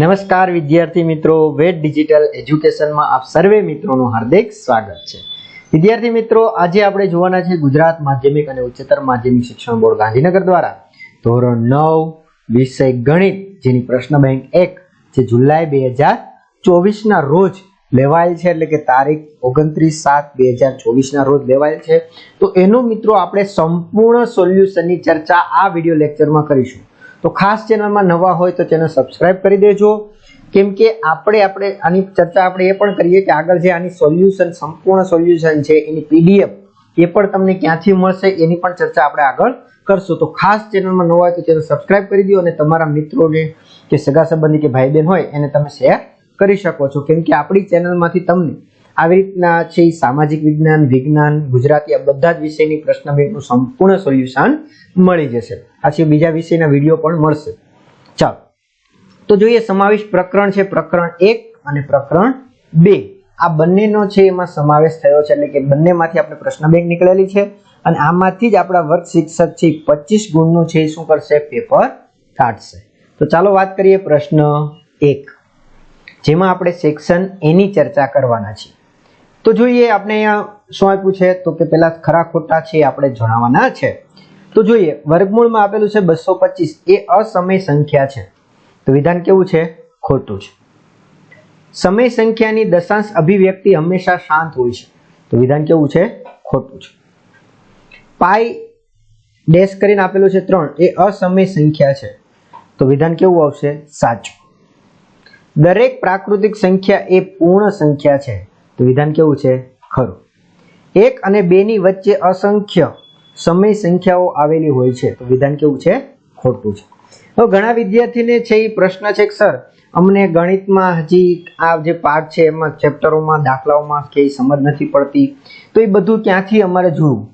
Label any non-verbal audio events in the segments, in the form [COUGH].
નમસ્કાર વિદ્યાર્થી મિત્રો. વેટ ડિજિટલ એજ્યુકેશનમાં આપ સર્વે મિત્રોનું હાર્દિક સ્વાગત છે. વિદ્યાર્થી મિત્રો, આજે આપણે જોવાના છે ગુજરાત માધ્યમિક અને ઉચ્ચતર માધ્યમિક શિક્ષણ બોર્ડ ગાંધીનગર દ્વારા ધોરણ નવ, વિષય ગણિત, જેની પ્રશ્ન બેંક એક, જે જુલાઈ બે હજાર ચોવીસના રોજ લેવાયેલ છે, એટલે કે તારીખ ઓગણત્રીસ સાત બે હજાર ચોવીસના રોજ લેવાયેલ છે. તો એનું મિત્રો, આપણે સંપૂર્ણ સોલ્યુશનની ચર્ચા આ વીડિયો લેક્ચરમાં કરીશું. તો ખાસ ચેનલમાં નવા હોય તો ચેનલ સબસ્ક્રાઈબ કરી દેજો. કેમ કે આપણે આપણે આની ચર્ચા આપણે એ પણ કરીએ કે આગળ જે આની સોલ્યુશન, સંપૂર્ણ સોલ્યુશન છે, એની પીડીએફ એ પણ તમને ક્યાંથી મળશે એની પણ ચર્ચા આપણે આગળ કરશું. તો ખાસ ચેનલમાં નવા હોય તો ચેનલ સબસ્ક્રાઇબ કરી દો અને તમારા મિત્રોને કે સગા સંબંધી કે ભાઈ બહેન હોય એને તમે શેર કરી શકો છો. કેમ કે આપણી ચેનલમાંથી તમને આવી રીતના છે સામાજિક વિજ્ઞાન વિજ્ઞાન, ગુજરાતી, આ બધા જ વિષયની પ્રશ્ન બેંકનું સંપૂર્ણ સોલ્યુશન મળી જશે. પાછી બીજા વિષયના વીડિયો પણ મળશે. ચાલો. તો જોઈએ સમાવેશ પ્રકરણ છે પ્રકરણ એક અને પ્રકરણ બે. આ બંનેનો છે એમાં સમાવેશ થયો છે, એટલે કે બંનેમાંથી આપણે પ્રશ્ન બેંક નીકળેલી છે અને આમાંથી જ આપણા વર્ગ શિક્ષક છે પચીસ ગુણનું છે શું કરશે? પેપર કાઢશે. તો ચાલો વાત કરીએ પ્રશ્ન એક, જેમાં આપણે સેક્શન એની ચર્ચા કરવાના છીએ. તો જોઈએ, આપણે અહીંયા શું આપ્યું છે? તો કે પેલા ખરા ખોટા છે આપણે જણાવવાના છે. તો જોઈએ, વર્ગમૂળમાં આપેલું છે બસો પચીસ. એ અસમય સંખ્યા છે. તો વિધાન કેવું છે? ખોટું છે. સમય સંખ્યાની દશાંશ અભિવ્યક્તિ હંમેશા શાંત હોય છે. તો વિધાન કેવું છે? ખોટું છે. પાઈ ડેશ કરીને આપેલું છે ત્રણ. એ અસમય સંખ્યા છે. તો વિધાન કેવું આવશે? સાચું. દરેક પ્રાકૃતિક સંખ્યા એ પૂર્ણ સંખ્યા છે. તો વિધાન કેવું છે? ખરું. એક અને બે ની વચ્ચે અસંખ્ય સમય સંખ્યાઓ આવેલી હોય છે. તો વિધાન કેવું છે? ખોટું છે. હવે ઘણા વિદ્યાર્થીને છે એ પ્રશ્ન છે કે, સર, અમને ગણિતમાં હજી આ જે પાઠ છે, એમાં ચેપ્ટરોમાં, દાખલાઓમાં કે સમજ નથી પડતી. તો એ બધું ક્યાંથી અમારે જોવું?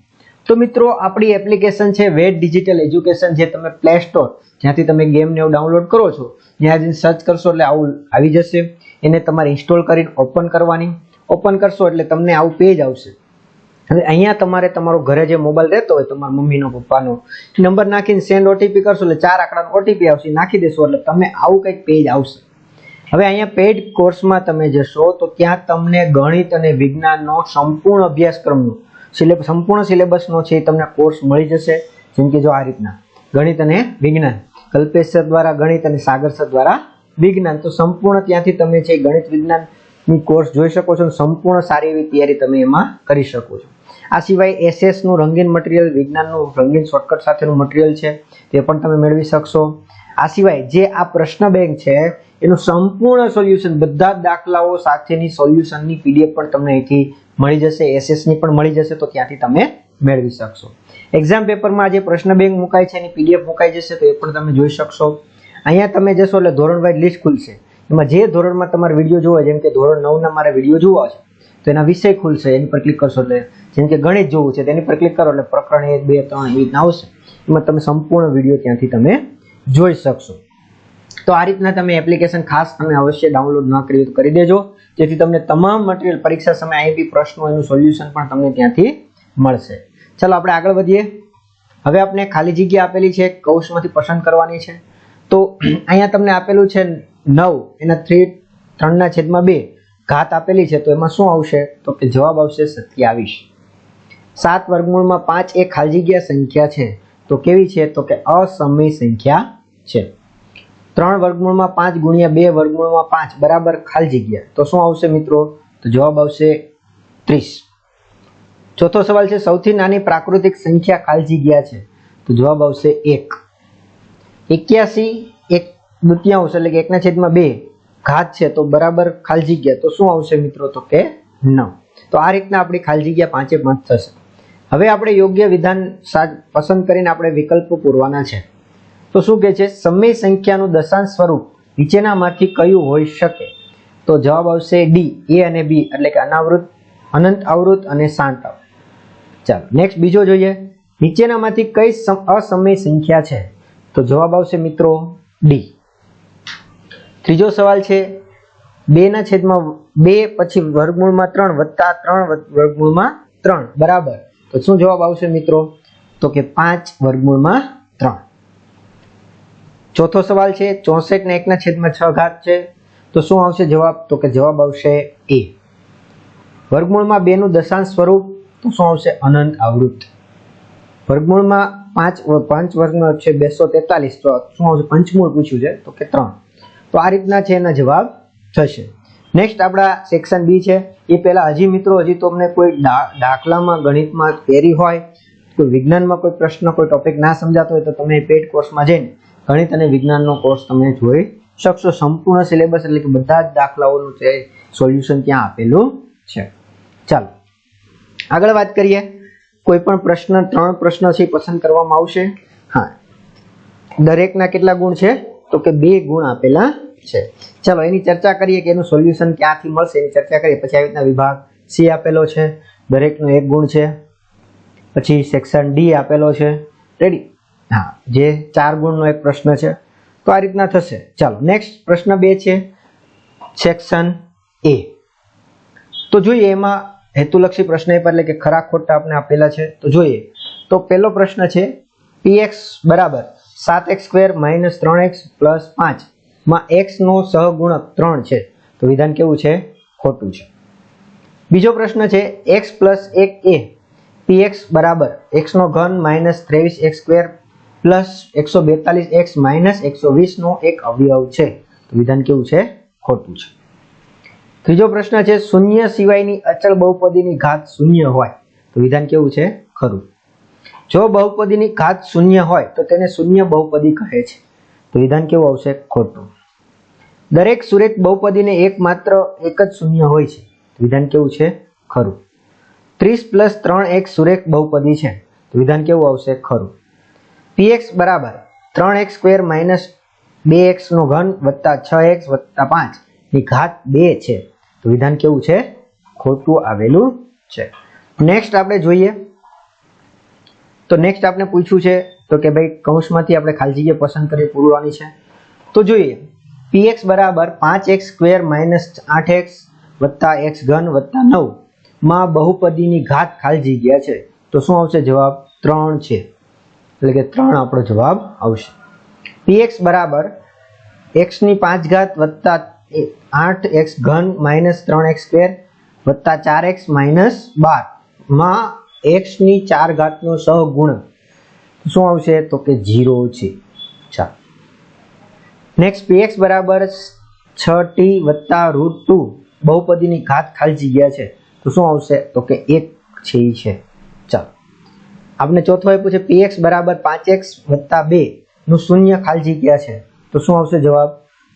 તો મિત્રો, આપણી એપ્લિકેશન છે વેટ ડિજિટલ એજ્યુકેશન, જે તમે પ્લે સ્ટોર જ્યાંથી તમે ગેમને એવું ડાઉનલોડ કરો છો, ત્યાં જઈને સર્ચ કરશો એટલે આવું આવી જશે. એને તમારે ઇન્સ્ટોલ કરીને ઓપન કરવાની. ઓપન કરશો એટલે તમને આવું પેજ આવશે. હવે અહીંયા તમારે તમારો ઘરે જે મોબાઈલ રહેતો હોય, તમારા મમ્મીનો, પપ્પાનો નંબર નાખીને સેન્ડ ઓટીપી કરશો એટલે ચાર આંકડાનો ઓટીપી આવશે નાખી દેશો એટલે તમે આવું કંઈક પેજ આવશે. હવે અહીંયા પેડ કોર્સમાં તમે જશો તો ત્યાં તમને ગણિત અને વિજ્ઞાનનો સંપૂર્ણ અભ્યાસક્રમનો સિલેબસ સંપૂર્ણ સિલેબસનો છે એ તમને કોર્સ મળી જશે, જેમ કે જો આ રીતના. ગણિત અને વિજ્ઞાન. કલ્પેશ દ્વારા ગણિત અને સાગર સર દ્વારા વિજ્ઞાન. તો સંપૂર્ણ ત્યાંથી તમે છે ગણિત વિજ્ઞાનની કોર્સ જોઈ શકો છો સંપૂર્ણ સારી એવી તૈયારી તમે એમાં કરી શકો છો. આ સિવાય એસએસનું રંગીન મટીરિયલ વિજ્ઞાનનું રંગીન શોર્ટકટ સાથેનું મટીરિયલ છે, તે પણ તમે મેળવી શકશો. આ સિવાય જે આ પ્રશ્ન બેંક છે, એનું સંપૂર્ણ સોલ્યુશન બધા દાખલાઓ સાથેની સોલ્યુશનની પીડીએફ પણ તમને અહીંથી મળી જશે એસએસની પણ મળી જશે, તો ત્યાંથી તમે મેળવી શકશો. એક્ઝામ પેપરમાં જે પ્રશ્ન બેંક મુકાય છે, એની પીડીએફ મુકાઈ જશે, તો એ પણ તમે જોઈ શકશો. અહીંયા તમે જશો એટલે ધોરણ વાઇઝ લિસ્ટ ખુલશે. એમાં જે ધોરણમાં તમારે વીડિયો જોવો જેમ કે ધોરણ નવના મારે વીડિયો જોવા છે, તો એના વિષય ખુલશે, એની પર ક્લિક કરશો એટલે જેમ કે ગણિત જોવું છે તેની પર ક્લિક કરો એટલે પ્રકરણ એક, બે, ત્રણ એવી રીતના આવશે. એમાં તમે સંપૂર્ણ વીડિયો ત્યાંથી તમે જોઈ શકશો. તો આ રીતના તમે એપ્લિકેશન ખાસ તમે અવશ્ય ડાઉનલોડ ન કરી તો કરી દેજો. જેથી તમને તમામ મટીરિયલ પરીક્ષા સમયે આઈપી પ્રશ્નો એનું સોલ્યુશન પણ તમને ત્યાંથી મળશે. ચાલો આપણે આગળ વધીએ. હવે આપણે ખાલી જગ્યા આપેલી છે કૌશમાંથી પસંદ કરવાની છે. તો [CLEARS THROAT] અહીંયા તમને આપેલું છે નવ, એના થ્રી ત્રણના છેદમાં બે ઘાત આપેલી છે, તો એમાં શું આવશે? તો કે જવાબ આવશે સત્યાવીસ. સાત વર્ગમૂળમાં પાંચ એ ખાલી જગ્યા સંખ્યા છે, તો કેવી છે? તો કે અસમય સંખ્યા છે. ત્રણ વર્ગમૂળમાં પાંચ ગુણ્યા બે વર્ગમૂળમાં પાંચ, બરાબર ખાલી જગ્યા. તો શું આવશે મિત્રો? તો જવાબ આવશે ત્રીસ. ચોથો સવાલ છે, સૌથી નાની પ્રાકૃતિક સંખ્યા ખાલી જગ્યા છે, તો જવાબ આવશે એક. એક્યાસી એક દ્વિતીયાંશ એટલે કે એકના છેદમાં બે ઘાત છે, તો બરાબર ખાલી જગ્યા. તો શું આવશે મિત્રો? તો કે નવ. તો આ રીતના આપણી ખાલી જગ્યા પાંચે પાંચ થશે. હવે આપણે યોગ્ય વિધાન પસંદ કરીને આપણે વિકલ્પો પૂરવાના છે. તો શું કહે છે? સમય સંખ્યાનું દશાંશ સ્વરૂપ નીચેનામાંથી કયું હોઈ શકે? તો જવાબ આવશે ડી, એ અને બી, એટલે કે અનાવૃત, અનંત આવૃત અને શાંત આવૃત ચાલો, નેક્સ્ટ બીજો જોઈએ. નીચેનામાંથી કઈ અસમય સંખ્યા છે? તો જવાબ આવશે મિત્રો ડી. ત્રીજો સવાલ છે બે ના છેદમાં બે પછી વર્ગમૂળમાં ત્રણ વત્તા ત્રણ વર્ગમૂળમાં ત્રણ. બરાબર. તો શું જવાબ આવશે મિત્રો? તો કે પાંચ વર્ગમૂળમાં ત્રણ. ચોથો સવાલ છે, ચોસઠ ને એકના છેદમાં છ ઘાત છે. તો શું આવશે જવાબ? તો કે જવાબ આવશે એ. વર્ગમૂળમાં બે નું દશાંશ સ્વરૂપ, તો શું આવશે? અનંત આવૃત વર્ગમૂળમાં પાંચ પાંચ વર્ગનો છે બેસો તેતાલીસ. તો શું આવશે? પંચમૂળ પૂછ્યું છે, તો કે ત્રણ. તો આ રીતના છે એના જવાબ થશે. નેક્સ્ટ આપણા સેક્શન બી છે. એ પહેલા હજી મિત્રો, હજી તમને કોઈ દાખલામાં, ગણિતમાં કેરી હોય, કોઈ વિજ્ઞાનમાં કોઈ પ્રશ્ન, કોઈ ટોપિક ના સમજાતો હોય તો તમે પેડ કોર્સમાં જઈને ગણિત અને વિજ્ઞાનનો કોર્સ તમે જોઈ શકશો. સંપૂર્ણ સિલેબસ એટલે કે બધા જ દાખલાઓનું છે સોલ્યુશન ત્યાં આપેલું છે. ચાલો. આગળ વાત કરીએ. કોઈ પણ પ્રશ્ન, ત્રણ પ્રશ્ન છે પસંદ કરવામાં આવશે. હા. દરેકના કેટલા ગુણ છે? તો કે બે ગુણ આપેલા છે. ચાલો, એની ચર્ચા કરીએ કે એનું સોલ્યુશન ક્યાંથી મળશે? એની ચર્ચા કરીએ. પછી આવી રીતના વિભાગ સી આપેલો છે. દરેકનો એક ગુણ છે. પછી સેક્શન ડી આપેલો છે. રેડી હા, જે ચાર ગુણનો એક પ્રશ્ન છે. તો આ રીતના થશે. ચાલો નેક્સ્ટ પ્રશ્ન બે છે. સેક્શન એ તો જોઈએ, એમાં હેતુલક્ષી પ્રશ્ન પર એટલે કે ખરા ખોટા આપણે આપેલા છે. તો જોઈએ. તો પહેલો પ્રશ્ન છે. પીએક્સ બરાબર. સાત એક્સ સ્ક્વેર માઇનસ ત્રણ એક્સ પ્લસ પાંચ. માં x સહગુણક ત્રણ છે. તો વિધાન કેવું છે? ખોટું છે. બીજો પ્રશ્ન છે, એક્સ પ્લસ એક એ પી એક્સ બરાબર. એક્સનો ઘન માઇનસ ત્રેવીસ એક્સ સ્ક્વેર પ્લસ એકસો બેતાલીસ એક્સ માઇનસ એકસો વીસનો એક અવયવ છે. તો વિધાન કેવું છે? ખોટું છે. ત્રીજો પ્રશ્ન છે, શૂન્ય સિવાયની અચળ બહુપદીની ઘાત શૂન્ય હોય. તો વિધાન કેવું છે? ખરું. જો બહુપદીની ઘાત શૂન્ય હોય, તો તેને શૂન્ય બહુપદી કહે છે. તો વિધાન કેવું આવશે? ખોટું. દરેક સુરેખ બહુપદીને એક માત્ર એક જ શૂન્ય હોય છે. વિધાન કેવું છે? ખરું. ત્રીસ પ્લસ ત્રણ એક સુરેખ બહુપદી છે. તો વિધાન કેવું આવશે? ખરું. પીએક્સ બરાબર. ત્રણ એક્સ સ્ક્વેર માઇનસ બે એક્સ નો ઘન વત્તા છ એક્સ વત્તા પાંચની ઘાત બે છે. તો વિધાન કેવું છે? ખોટું આવેલું છે. નેક્સ્ટ આપણે જોઈએ. તો નેક્સ્ટ આપણે પૂછ્યું છે, તો કે ભાઈ કૌંસમાંથી આપણે ખાલી જગ્યા પસંદ કરી પૂરવાની છે. તો જોઈએ પીએક્સ બરાબર પાંચ એક્સ સ્ક્વેર માઇનસ આઠ એક્સ વત્તા એક્સ ઘન વત્તા નવમાં બહુપદીની ઘાત ખાલી જગ્યા છે. તો શું આવશે? જવાબ ત્રણ છે. એટલે કે ત્રણ આપણો જવાબ આવશે. પીએક્સ બરાબર એક્સની પાંચ ઘાત વત્તા આઠ એક્સ ઘન માઇનસ ત્રણ એક્સ સ્ક્વેર વત્તા ચાર એક્સ માઇનસ બારમાં એક્સની ચાર ઘાતનો સહગુણ શું આવશે? તો કે જીરો છે. ચાલો. નેક્સ્ટ પીએક્સ બરાબર છ ટી વત્તા રૂટ ટુ બહુપદીની ઘાત ખાલી જગ્યા છે. તો શું આવશે? તો કે એક છે છે. ચાલો. આપણે ચોથો આપ્યું છે પીએક્સ બરાબર પાંચ એક્સ વત્તા બે નું શૂન્ય ખાલી જગ્યા છે. તો શું આવશે જવાબ?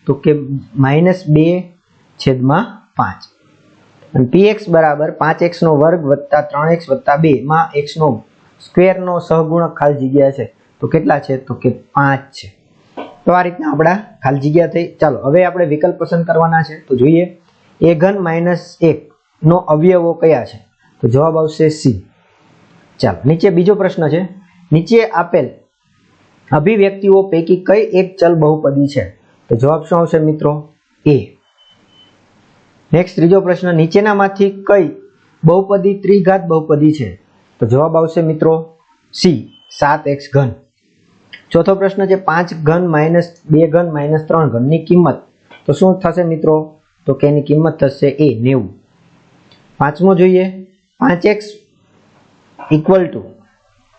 તો કે માઇનસ બે છેદમાં પાંચ. અને px બરાબર પાંચ એક્સનો વર્ગ વત્તા ત્રણ એક્સ વત્તા બે માં એક્સ નો સ્ક્વેર નો સહગુણક ખાલી જગ્યા છે. તો કેટલા છે? તો કે પાંચ છે. તો આ રીતના આપણા ખાલી જગ્યા થઈ. ચાલો, હવે આપણે વિકલ્પ પસંદ કરવાના છે. તો જોઈએ. એ ઘન માઇનસ એક નો અવયવો કયા છે? તો જવાબ આવશે સી ચાલો, નીચે બીજો પ્રશ્ન છે. નીચે આપેલ અભિવ્યક્તિઓ પૈકી કઈ એક ચલ બહુપદી છે? તો જવાબ શું આવશે મિત્રો? એ નેક્સ્ટ ત્રીજો પ્રશ્ન, નીચેનામાંથી કઈ બહુપદી ત્રિઘાત બહુપદી છે? તો જવાબ આવશે મિત્રો સી સાત એક્સ ઘન. ચોથો પ્રશ્ન છે, પાંચ ઘન માઇનસ બે ઘન માઇનસ ત્રણ ઘનની કિંમત. તો શું થશે મિત્રો? તો કે એની કિંમત થશે એ નેવું. પાંચમો જોઈએ. પાંચ એક્સ ઇક્વલ ટુ.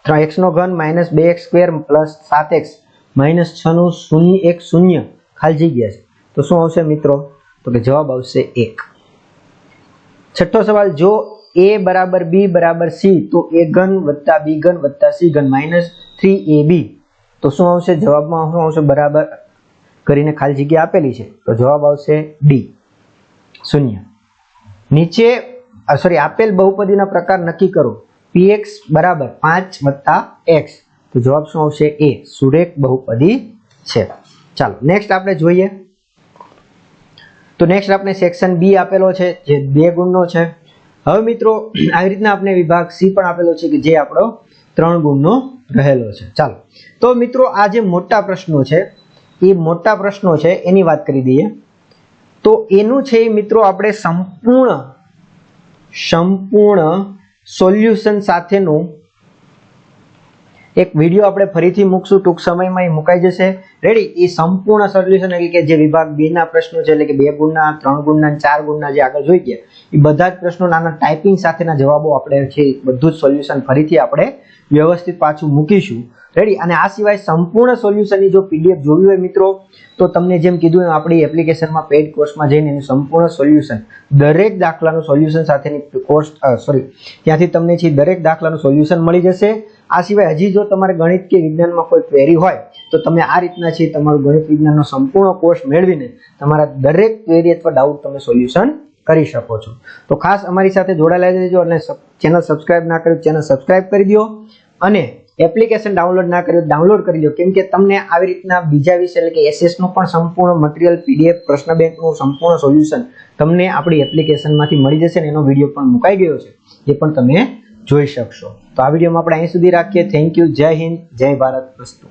ત્રણ એક્સ ઘન માઇનસ બે એક્સ સ્ક્વેર પ્લસ સાત એક્સ માઇનસ છનું શૂન્ય, એક શૂન્ય ખાલી જગ્યા છે. તો શું આવશે મિત્રો? તો કે જવાબ આવશે એક. છઠ્ઠો સવાલ, જો એ બરાબર બી બરાબર સી તો એ ઘન વત્તા બી ઘન વત્તા સી ઘન માઇનસ થ્રી એ બી તો શું આવશે? જવાબમાં શું આવશે? બરાબર કરીને ખાલી જગ્યા આપેલી છે. તો જવાબ આવશે ડી શૂન્ય. નીચે સોરી આપેલ બહુપદીના પ્રકાર નક્કી કરો. Px બરાબર પાંચ વત્તા એક્સ તો જવાબ શું આવશે? એ સુરેખ બહુપદી છે. ચાલો નેક્સ્ટ આપણે જોઈએ. તો નેક્સ્ટ આપણે સેક્શન બી આપેલો છે, જે બે ગુણનો છે. હવે મિત્રો, આવી રીતના આપણે વિભાગ સી પણ આપેલો છે કે જે આપણો ત્રણ ગુણનો રહેલો છે. ચાલો. તો મિત્રો, આ જે મોટા પ્રશ્નો છે, એ મોટા પ્રશ્નો છે, એની વાત કરી દઈએ. તો એનું છે એ મિત્રો, આપણે સંપૂર્ણ સંપૂર્ણ સોલ્યુશન સાથેનું એક વીડિયો આપણે ફરીથી મૂકશું, ટૂંક સમયમાં એ મુકાઈ જશે. રેડી એ સંપૂર્ણ સોલ્યુશન એટલે કે જે વિભાગ બે ના પ્રશ્નો છે, એટલે કે બે ગુણના, ત્રણ ગુણના ચાર ગુણના જે આગળ જોઈ ગયા એ બધા જ પ્રશ્નો નાના ટાઈપિંગ સાથેના જવાબો આપણે છે બધું જ સોલ્યુશન ફરીથી આપણે વ્યવસ્થિત પાછું મૂકીશું. રેડી અને આ સિવાય સંપૂર્ણ સોલ્યુશનની જો પીડીએફ જોવી હોય મિત્રો, તો તમને જેમ કીધું એમ આપણી એપ્લિકેશનમાં પેડ કોર્સમાં જઈને એનું સંપૂર્ણ સોલ્યુશન દરેક દાખલાનું સોલ્યુશન સાથેની કોર્સ સોરી ત્યાંથી તમને છે દરેક દાખલાનું સોલ્યુશન મળી જશે. આ સિવાય હજી જો તમારે ગણિત કે વિજ્ઞાનમાં કોઈ ક્વેરી હોય, તો તમે આ રીતના છે તમારું ગણિત વિજ્ઞાનનો સંપૂર્ણ કોર્સ મેળવીને તમારા દરેક ક્વેરી અથવા ડાઉટ તમે સોલ્યુશન કરી શકો છો. તો ખાસ અમારી સાથે જોડાયેલા રહેજો અને ચેનલ સબસ્ક્રાઇબ ના કર્યું ચેનલ સબસ્ક્રાઇબ કરી દો અને એપ્લિકેશન ડાઉનલોડ ના કર્યું ડાઉનલોડ કરી લો. કેમ કે તમને આવી રીતના બીજા વિષય એટલે કે એસએસનું પણ સંપૂર્ણ મટીરિયલ પીડીએફ પ્રશ્ન બેંકનું સંપૂર્ણ સોલ્યુશન તમને આપણી એપ્લિકેશનમાંથી મળી જશે ને એનો વીડિયો પણ મુકાઈ ગયો છે એ પણ તમે જોઈ શકશો. તો આ વિડીયોમાં આપણે અહીં સુધી રાખીએ. થેન્ક યુ જય હિન્દ. જય ભારત. અસ્તુ